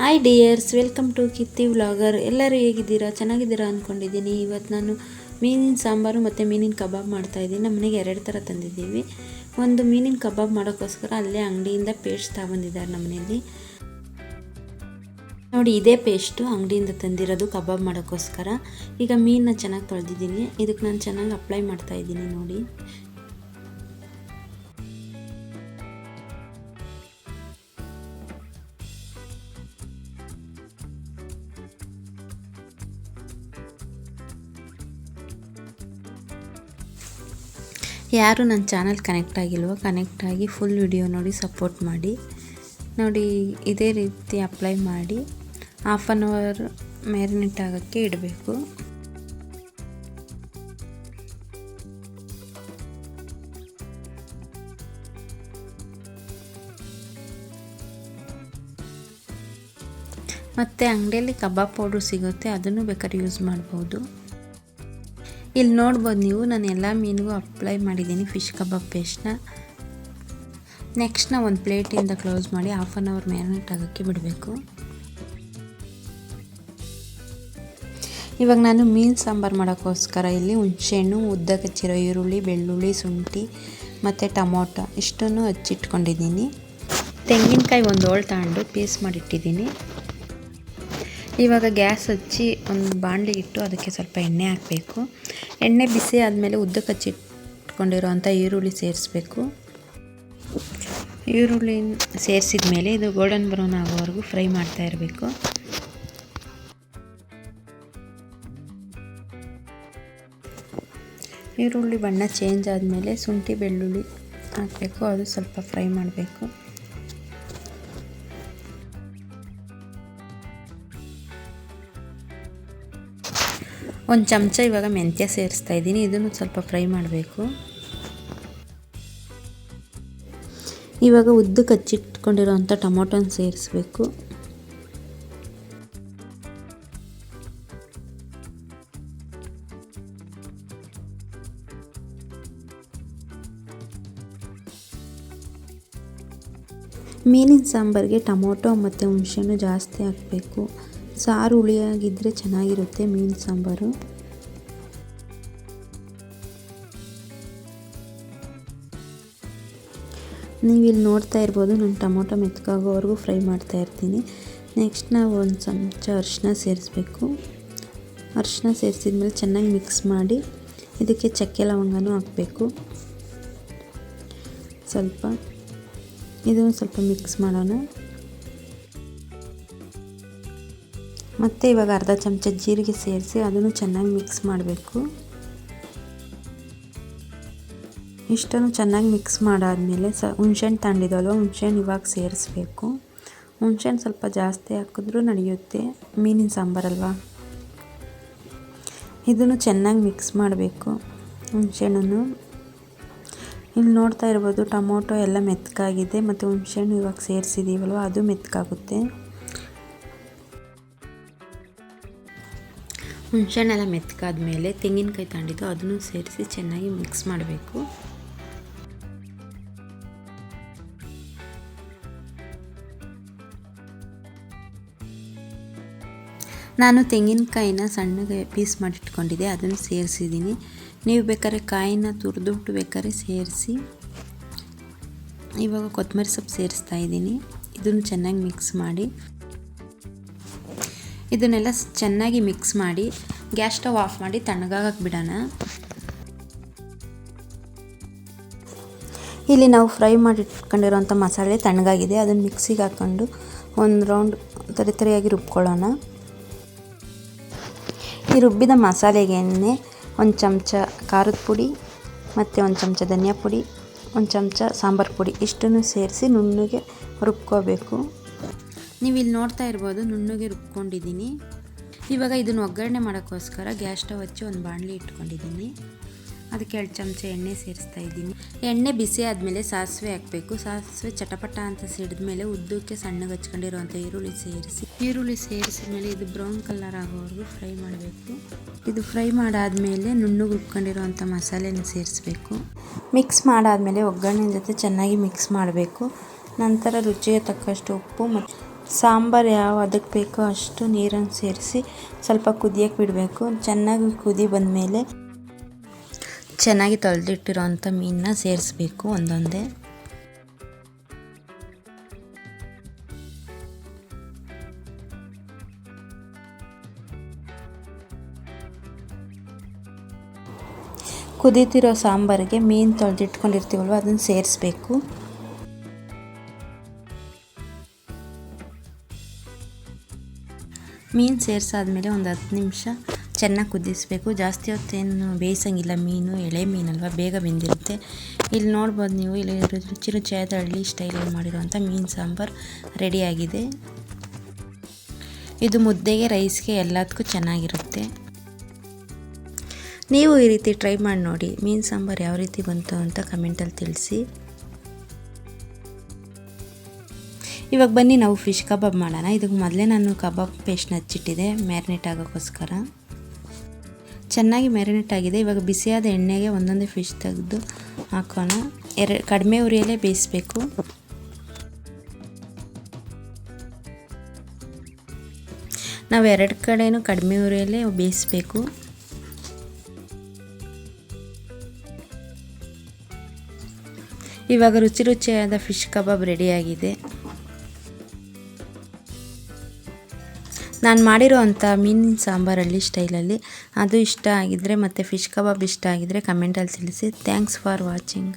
Hi dears welcome to Kitti vlogger ಎಲ್ಲರೂ ಹೇಗಿದ್ದೀರಾ? ಚೆನ್ನಾಗಿದ್ದೀರಾ ಅಂದ್ಕೊಂಡಿದ್ದೀನಿ ಇವತ್ತು ನಾನು ಮೀನಿನ ಸಾಂಬಾರು ಮತ್ತು ಮೀನಿನ ಕಬಾಬ್ ಮಾಡ್ತಾಯಿದ್ದೀನಿ ನಮ್ಮ ಮನೆಗೆ ಎರಡು ಥರ ತಂದಿದ್ದೀವಿ. ಒಂದು ಮೀನಿನ ಕಬಾಬ್ ಮಾಡೋಕ್ಕೋಸ್ಕರ ಅಲ್ಲೇ ಅಂಗಡಿಯಿಂದ ಪೇಸ್ಟ್ ತಗೊಂಡಿದ್ದಾರೆ ನಮ್ಮ ಮನೆಯಲ್ಲಿ. ನೋಡಿ, ಇದೇ ಪೇಸ್ಟು ಅಂಗಡಿಯಿಂದ ತಂದಿರೋದು ಕಬಾಬ್ ಮಾಡೋಕ್ಕೋಸ್ಕರ. ಈಗ ಮೀನನ್ನ ಚೆನ್ನಾಗಿ ತೊಳೆದಿದ್ದೀನಿ. ಇದಕ್ಕೆ ನಾನು ಚೆನ್ನಾಗಿ ಅಪ್ಲೈ ಮಾಡ್ತಾಯಿದ್ದೀನಿ ನೋಡಿ. ಯಾರು ನನ್ನ ಚಾನಲ್ ಕನೆಕ್ಟ್ ಆಗಿಲ್ವೋ ಕನೆಕ್ಟ್ ಆಗಿ ಫುಲ್ ವಿಡಿಯೋ ನೋಡಿ ಸಪೋರ್ಟ್ ಮಾಡಿ. ನೋಡಿ, ಇದೇ ರೀತಿ ಅಪ್ಲೈ ಮಾಡಿ ಹಾಫ್ ಆನ್ ಅವರ್ ಮ್ಯಾರಿನೇಟ್ ಆಗೋಕ್ಕೆ ಇಡಬೇಕು. ಮತ್ತು ಅಂಗಡಿಯಲ್ಲಿ ಕಬಾಬ್ ಪೌಡ್ರ್ ಸಿಗುತ್ತೆ, ಅದನ್ನು ಬೇಕಾದ್ರೆ ಯೂಸ್ ಮಾಡ್ಬೋದು. ಇಲ್ಲಿ ನೋಡ್ಬೋದು ನೀವು, ನಾನು ಎಲ್ಲ ಮೀನಿಗೂ ಅಪ್ಲೈ ಮಾಡಿದ್ದೀನಿ ಫಿಶ್ ಕಬಾಬ್ ಪೇಸ್ಟ್ನ ನೆಕ್ಸ್ಟ್ ನಾವು ಒಂದು ಪ್ಲೇಟಿಂದ ಕ್ಲೋಸ್ ಮಾಡಿ ಹಾಫ್ ಆನ್ ಅವರ್ ಮ್ಯಾರಿನೇಟ್ ಆಗೋಕ್ಕೆ ಬಿಡಬೇಕು. ಇವಾಗ ನಾನು ಮೀನು ಸಾಂಬಾರು ಮಾಡೋಕ್ಕೋಸ್ಕರ ಇಲ್ಲಿ ಹುಣಸೆಹಣ್ಣು ಉದ್ದ ಕಚ್ಚಿರೋ ಈರುಳ್ಳಿ, ಬೆಳ್ಳುಳ್ಳಿ, ಶುಂಠಿ ಮತ್ತು ಟೊಮೊಟೊ ಇಷ್ಟನ್ನು ಹಚ್ಚಿಟ್ಕೊಂಡಿದ್ದೀನಿ. ತೆಂಗಿನಕಾಯಿ ಒಂದು ಹೋಳು ತಗೊಂಡು ಪೀಸ್ ಮಾಡಿಟ್ಟಿದ್ದೀನಿ. ಇವಾಗ ಗ್ಯಾಸ್ ಹಚ್ಚಿ ಒಂದು ಬಾಣಲೆ ಇಟ್ಟು ಅದಕ್ಕೆ ಸ್ವಲ್ಪ ಎಣ್ಣೆ ಹಾಕಬೇಕು. ಎಣ್ಣೆ ಬಿಸಿ ಆದಮೇಲೆ ಉದ್ದ ಕಚ್ಚಿಟ್ಕೊಂಡಿರೋ ಅಂಥ ಈರುಳ್ಳಿ ಸೇರಿಸ್ಬೇಕು. ಈರುಳ್ಳಿ ಸೇರಿಸಿದ ಮೇಲೆ ಇದು ಗೋಲ್ಡನ್ ಬ್ರೌನ್ ಆಗೋವರೆಗೂ ಫ್ರೈ ಮಾಡ್ತಾ ಇರಬೇಕು. ಈರುಳ್ಳಿ ಬಣ್ಣ ಚೇಂಜ್ ಆದಮೇಲೆ ಶುಂಠಿ ಬೆಳ್ಳುಳ್ಳಿ ಹಾಕಬೇಕು, ಅದು ಸ್ವಲ್ಪ ಫ್ರೈ ಮಾಡಬೇಕು. ಒಂದು ಚಮಚ ಇವಾಗ ಮೆಂತ್ಯ ಸೇರಿಸ್ತಾ ಇದ್ದೀನಿ. ಇದನ್ನು ಸ್ವಲ್ಪ ಫ್ರೈ ಮಾಡಬೇಕು. ಇವಾಗ ಉದ್ದು ಕಚ್ಚಿಟ್ಕೊಂಡಿರೋಂಥ ಟೊಮೊಟೊನ ಸೇರಿಸ್ಬೇಕು. ಮೀನಿನ ಸಾಂಬಾರಿಗೆ ಟೊಮೊಟೊ ಮತ್ತು ಹುಣಸೆಹಣ್ಣು ಜಾಸ್ತಿ ಹಾಕಬೇಕು. ಸಾರು ಹುಳಿಯಾಗಿದ್ದರೆ ಚೆನ್ನಾಗಿರುತ್ತೆ ಮೀನು ಸಾಂಬಾರು. ನೀವಿಲ್ಲಿ ನೋಡ್ತಾ ಇರ್ಬೋದು ನಾನು ಟೊಮೊಟೊ ಮೆತ್ಕಾಗೋವರೆಗೂ ಫ್ರೈ ಮಾಡ್ತಾ ಇರ್ತೀನಿ. ನೆಕ್ಸ್ಟ್ ನಾವು ಒಂದು ಚಮಚ ಅರಿಶಿನ ಸೇರಿಸ್ಬೇಕು. ಅರಿಶಿನ ಸೇರಿಸಿದ್ಮೇಲೆ ಚೆನ್ನಾಗಿ ಮಿಕ್ಸ್ ಮಾಡಿ ಇದಕ್ಕೆ ಚಕ್ಕೆ ಲವಂಗನೂ ಹಾಕಬೇಕು. ಸ್ವಲ್ಪ ಇದನ್ನು ಸ್ವಲ್ಪ ಮಿಕ್ಸ್ ಮಾಡೋಣ. ಮತ್ತು ಇವಾಗ ಅರ್ಧ ಚಮಚ ಜೀರಿಗೆ ಸೇರಿಸಿ ಅದನ್ನು ಚೆನ್ನಾಗಿ ಮಿಕ್ಸ್ ಮಾಡಬೇಕು. ಇಷ್ಟನ್ನು ಚೆನ್ನಾಗಿ ಮಿಕ್ಸ್ ಮಾಡಾದಮೇಲೆ ಸ, ಹುಣ್ಸೆಹಣ್ಣು ತಂಡಿದಲ್ವ? ಹುಣ್ಸೆಹಣ್ಣು ಇವಾಗ ಸೇರಿಸ್ಬೇಕು. ಹುಣ್ಸೆಹಣ್ಣು ಸ್ವಲ್ಪ ಜಾಸ್ತಿ ಹಾಕಿದ್ರೂ ನಡೆಯುತ್ತೆ. ಮೀನಿನ ಸಾಂಬಾರಲ್ವಾ? ಇದನ್ನು ಚೆನ್ನಾಗಿ ಮಿಕ್ಸ್ ಮಾಡಬೇಕು ಹುಣ್ಸೆಹಣ್ಣನ್ನು. ಇಲ್ಲಿ ನೋಡ್ತಾ ಇರ್ಬೋದು ಟೊಮೊಟೊ ಎಲ್ಲ ಮೆತ್ತಗಾಗಿದೆ ಮತ್ತು ಹುಣ್ಸೆಹಣ್ಣು ಇವಾಗ ಸೇರಿಸಿದ್ದೀವಲ್ವ ಅದು ಮೆತ್ತಗಾಗುತ್ತೆ ಹುಣ್ಸೆಹಣ್ಣೆಲ್ಲ ಮೆತ್ಕಾದ್ಮೇಲೆ ಮೇಲೆ ತೆಂಗಿನಕಾಯಿ ತಗೊಂಡಿದ್ದು ಅದನ್ನು ಸೇರಿಸಿ ಚೆನ್ನಾಗಿ ಮಿಕ್ಸ್ ಮಾಡಬೇಕು. ನಾನು ತೆಂಗಿನಕಾಯಿನ ಸಣ್ಣಗೆ ಪೀಸ್ ಮಾಡಿಟ್ಕೊಂಡಿದ್ದೆ, ಅದನ್ನು ಸೇರಿಸಿದ್ದೀನಿ. ನೀವು ಬೇಕಾದ್ರೆ ಕಾಯಿನ ತುರಿದುಬಿಟ್ಟು ಬೇಕಾದ್ರೆ ಸೇರಿಸಿ. ಇವಾಗ ಕೊತ್ತಂಬರಿ ಸೊಪ್ಪು ಸೇರಿಸ್ತಾ ಇದ್ದೀನಿ. ಇದನ್ನು ಚೆನ್ನಾಗಿ ಮಿಕ್ಸ್ ಮಾಡಿ. ಇದನ್ನೆಲ್ಲ ಚೆನ್ನಾಗಿ ಮಿಕ್ಸ್ ಮಾಡಿ, ಗ್ಯಾಸ್ ಸ್ಟವ್ ಆಫ್ ಮಾಡಿ ತಣ್ಣಗಾಗಕ್ಕೆ ಬಿಡೋಣ. ಇಲ್ಲಿ ನಾವು ಫ್ರೈ ಮಾಡಿ ಇಟ್ಕೊಂಡಿರೋಂಥ ಮಸಾಲೆ ತಣ್ಣಗಾಗಿದೆ. ಅದನ್ನು ಮಿಕ್ಸಿಗೆ ಹಾಕ್ಕೊಂಡು ಒಂದು ರೌಂಡ್ ತರಿ ತರಿಯಾಗಿ ರುಬ್ಕೊಳ್ಳೋಣ. ಈ ರುಬ್ಬಿದ ಮಸಾಲೆಗೆ ಒಂದು ಚಮಚ ಖಾರದ ಪುಡಿ ಮತ್ತು ಒಂದು ಚಮಚ ಧನಿಯಾ ಪುಡಿ, ಒಂದು ಚಮಚ ಸಾಂಬಾರು ಪುಡಿ ಇಷ್ಟನ್ನು ಸೇರಿಸಿ ನುಣ್ಣಗೆ ರುಬ್ಕೋಬೇಕು. ನೀವು ಇಲ್ಲಿ ನೋಡ್ತಾ ಇರ್ಬೋದು, ನುಣ್ಣಗೆ ರುಬ್ಕೊಂಡಿದ್ದೀನಿ. ಇವಾಗ ಇದನ್ನು ಒಗ್ಗರಣೆ ಮಾಡೋಕ್ಕೋಸ್ಕರ ಗ್ಯಾಸ್ ಸ್ಟವ್ ಹಚ್ಚಿ ಒಂದು ಬಾಣಲಿ ಇಟ್ಕೊಂಡಿದ್ದೀನಿ. ಅದಕ್ಕೆ ಎರಡು ಚಮಚ ಎಣ್ಣೆ ಸೇರಿಸ್ತಾ ಇದ್ದೀನಿ. ಎಣ್ಣೆ ಬಿಸಿ ಆದಮೇಲೆ ಸಾಸಿವೆ ಹಾಕಬೇಕು. ಸಾಸಿವೆ ಚಟಪಟ ಅಂತ ಸಿಡಿದ ಮೇಲೆ ಉದ್ದಕ್ಕೆ ಸಣ್ಣಗೆ ಹಚ್ಕೊಂಡಿರುವಂಥ ಈರುಳ್ಳಿ ಸೇರಿಸಿ. ಈರುಳ್ಳಿ ಸೇರಿಸಿದ ಮೇಲೆ ಇದು ಬ್ರೌನ್ ಕಲರ್ ಆಗೋವರೆಗೂ ಫ್ರೈ ಮಾಡಬೇಕು. ಇದು ಫ್ರೈ ಮಾಡಾದಮೇಲೆ ನುಣ್ಣಗೆ ರುಬ್ಕೊಂಡಿರುವಂಥ ಮಸಾಲೆನ ಸೇರಿಸ್ಬೇಕು. ಮಿಕ್ಸ್ ಮಾಡಾದಮೇಲೆ ಒಗ್ಗರಣೆ ಜೊತೆ ಚೆನ್ನಾಗಿ ಮಿಕ್ಸ್ ಮಾಡಬೇಕು. ನಂತರ ರುಚಿಗೆ ತಕ್ಕಷ್ಟು ಉಪ್ಪು ಮತ್ತು ಸಾಂಬಾರು ಯಾವ ಅದಕ್ಕೆ ಬೇಕೋ ಅಷ್ಟು ನೀರನ್ನು ಸೇರಿಸಿ ಸ್ವಲ್ಪ ಕುದಿಯಕ್ಕೆ ಬಿಡಬೇಕು. ಚೆನ್ನಾಗಿ ಕುದಿ ಬಂದಮೇಲೆ ಚೆನ್ನಾಗಿ ತೊಳೆದಿಟ್ಟಿರೋಂಥ ಮೀನನ್ನ ಸೇರಿಸ್ಬೇಕು ಒಂದೊಂದೇ. ಕುದೀತಿರೋ ಸಾಂಬಾರಿಗೆ ಮೀನು ತೊಳೆದಿಟ್ಕೊಂಡಿರ್ತೀವಲ್ವ, ಅದನ್ನು ಸೇರಿಸ್ಬೇಕು. ಮೀನು ಸೇರಿಸಾದ್ಮೇಲೆ ಒಂದು ಹತ್ತು ನಿಮಿಷ ಚೆನ್ನಾಗಿ ಕುದಿಸಬೇಕು. ಜಾಸ್ತಿ ಹೊತ್ತೇನು ಬೇಯಿಸಂಗಿಲ್ಲ ಮೀನು, ಎಳೆ ಮೀನಲ್ವ? ಬೇಗ ಬೆಂದಿರುತ್ತೆ. ಇಲ್ಲಿ ನೋಡ್ಬೋದು ನೀವು, ಇಲ್ಲಿ ರುಚಿ ರುಚಿಯಾದ ಹಳ್ಳಿ ಸ್ಟೈಲಲ್ಲಿ ಮಾಡಿರುವಂಥ ಮೀನು ಸಾಂಬಾರು ರೆಡಿಯಾಗಿದೆ ಇದು ಮುದ್ದೆಗೆ, ರೈಸ್ಗೆ ಎಲ್ಲದಕ್ಕೂ ಚೆನ್ನಾಗಿರುತ್ತೆ. ನೀವು ಈ ರೀತಿ ಟ್ರೈ ಮಾಡಿ ನೋಡಿ ಮೀನು ಸಾಂಬಾರು ಯಾವ ರೀತಿ ಬಂತು ಅಂತ ಕಮೆಂಟಲ್ಲಿ ತಿಳಿಸಿ. ಇವಾಗ ಬನ್ನಿ ನಾವು ಫಿಶ್ ಕಬಾಬ್ ಮಾಡೋಣ. ಇದಕ್ಕೆ ಮೊದಲೇ ನಾನು ಕಬಾಬ್ ಪೇಸ್ಟ್ನ ಹಚ್ಚಿಟ್ಟಿದೆ ಮ್ಯಾರಿನೇಟ್ ಆಗೋಕ್ಕೋಸ್ಕರ. ಚೆನ್ನಾಗಿ ಮ್ಯಾರಿನೇಟ್ ಆಗಿದೆ. ಇವಾಗ ಬಿಸಿಯಾದ ಎಣ್ಣೆಗೆ ಒಂದೊಂದೇ ಫಿಶ್ ತೆಗೆದು ಹಾಕೋಣ. ಎರ, ಕಡಿಮೆ ಉರಿಯಲ್ಲೇ ಬೇಯಿಸಬೇಕು. ನಾವು ಎರಡು ಕಡೆಯೂ ಕಡಿಮೆ ಉರಿಯಲ್ಲೇ ಬೇಯಿಸಬೇಕು. ಇವಾಗ ರುಚಿ ರುಚಿಯಾದ ಫಿಶ್ ಕಬಾಬ್ ರೆಡಿಯಾಗಿದೆ ನಾನು ಮಾಡಿರೋ ಅಂಥ ಮೀನಿನ ಸಾಂಬಾರಲ್ಲಿ ಸ್ಟೈಲಲ್ಲಿ ಅದು ಇಷ್ಟ ಆಗಿದ್ದರೆ ಮತ್ತು ಫಿಶ್ ಕಬಾಬ್ ಇಷ್ಟ ಆಗಿದ್ದರೆ ಕಮೆಂಟಲ್ಲಿ ತಿಳಿಸಿ. Thanks for watching